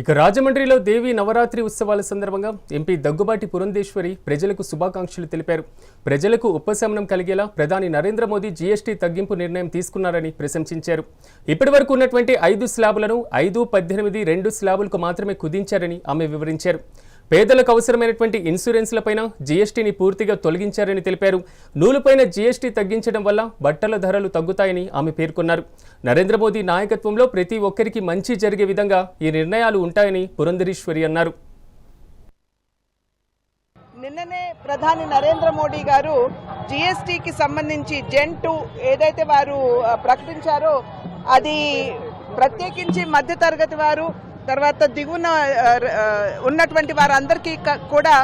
ఇక రాజమండ్రిలో దేవి నవరాత్రి ఉత్సవాల సందర్భంగా ఎంపీ దగ్గుబాటి పురంధేశ్వరి ప్రజలకు శుభాకాంక్షలు తెలిపారు. ప్రజలకు ఉపశమనం కలిగేలా ప్రధాని నరేంద్ర మోదీ జీఎస్టీ తగ్గింపు నిర్ణయం తీసుకున్నారని ప్రశంసించారు. ఇప్పటివరకు ఉన్నటువంటి ఐదు స్లాబులను ఐదు పద్దెనిమిది రెండు స్లాబులకు మాత్రమే కుదించారని ఆమె వివరించారు. పేదలకు అవసరమైనటువంటి ఇన్సూరెన్స్లపైన జీఎస్టీని పూర్తిగా తొలగించారని తెలిపారు. నూలుపైన జీఎస్టీ తగ్గించడం వల్ల బట్టల ధరలు తగ్గుతాయని ఆమె పేర్కొన్నారు. నరేంద్ర మోదీ నాయకత్వంలో ప్రతి ఒక్కరికి మంచి జరిగే విధంగా ఈ నిర్ణయాలు ఉంటాయని పురంధరీశ్వరి అన్నారు. నిన్ననే ప్రధాని నరేంద్ర మోడీ గారు జిఎస్టికి సంబంధించి జెన్ టూ ఏదైతే వారు ప్రకటించారో అది ప్రత్యేకించి మధ్యతరగతి వారు తర్వాత దిగువన ఉన్నటువంటి వారందరికీ కూడా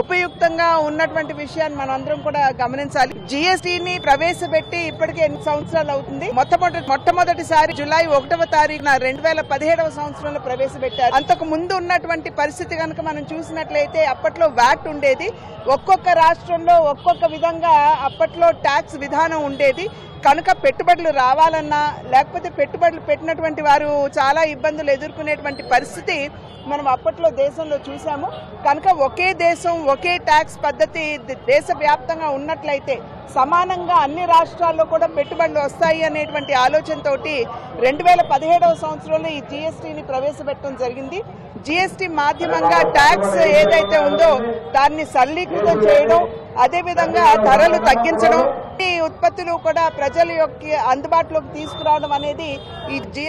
ఉపయుక్తంగా ఉన్నటువంటి విషయాన్ని మనం అందరం కూడా గమనించాలి. జిఎస్టిని ప్రవేశపెట్టి ఇప్పటికే ఎన్ని సంవత్సరాలు అవుతుంది? మొట్టమొదటి మొట్టమొదటిసారి జులై ఒకటవ తారీఖున రెండు వేల పదిహేడవ సంవత్సరంలో ప్రవేశపెట్టారు. అంతకు ముందు ఉన్నటువంటి పరిస్థితి కనుక మనం చూసినట్లయితే అప్పట్లో వ్యాట్ ఉండేది? ఒక్కొక్క రాష్ట్రంలో ఒక్కొక్క విధంగా అప్పట్లో ట్యాక్స్ విధానం ఉండేది. కనుక పెట్టుబడులు రావాలన్నా లేకపోతే పెట్టుబడులు పెట్టినటువంటి వారు చాలా ఇబ్బందులు ఎదుర్కొనేటువంటి పరిస్థితి మనం అప్పట్లో దేశంలో చూసాము కనుక ఒకే దేశం ఒకే ట్యాక్స్ పద్ధతి దేశవ్యాప్తంగా ఉన్నట్లయితే సమానంగా అన్ని రాష్ట్రాల్లో కూడా పెట్టుబడులు వస్తాయి అనేటువంటి ఆలోచనతోటి రెండు వేల పదిహేడవ సంవత్సరంలో ఈ జిఎస్టీని ప్రవేశపెట్టడం జరిగింది. జిఎస్టీ మాధ్యమంగా ట్యాక్స్ ఏదైతే ఉందో దాన్ని సరళీకృతం చేయడం అదేవిధంగా ధరలు తగ్గించడం ఈ ఉత్పత్తులు కూడా ప్రజల యొక్క అందుబాటులోకి తీసుకురావడం అనేది ఈ జిఎస్టీ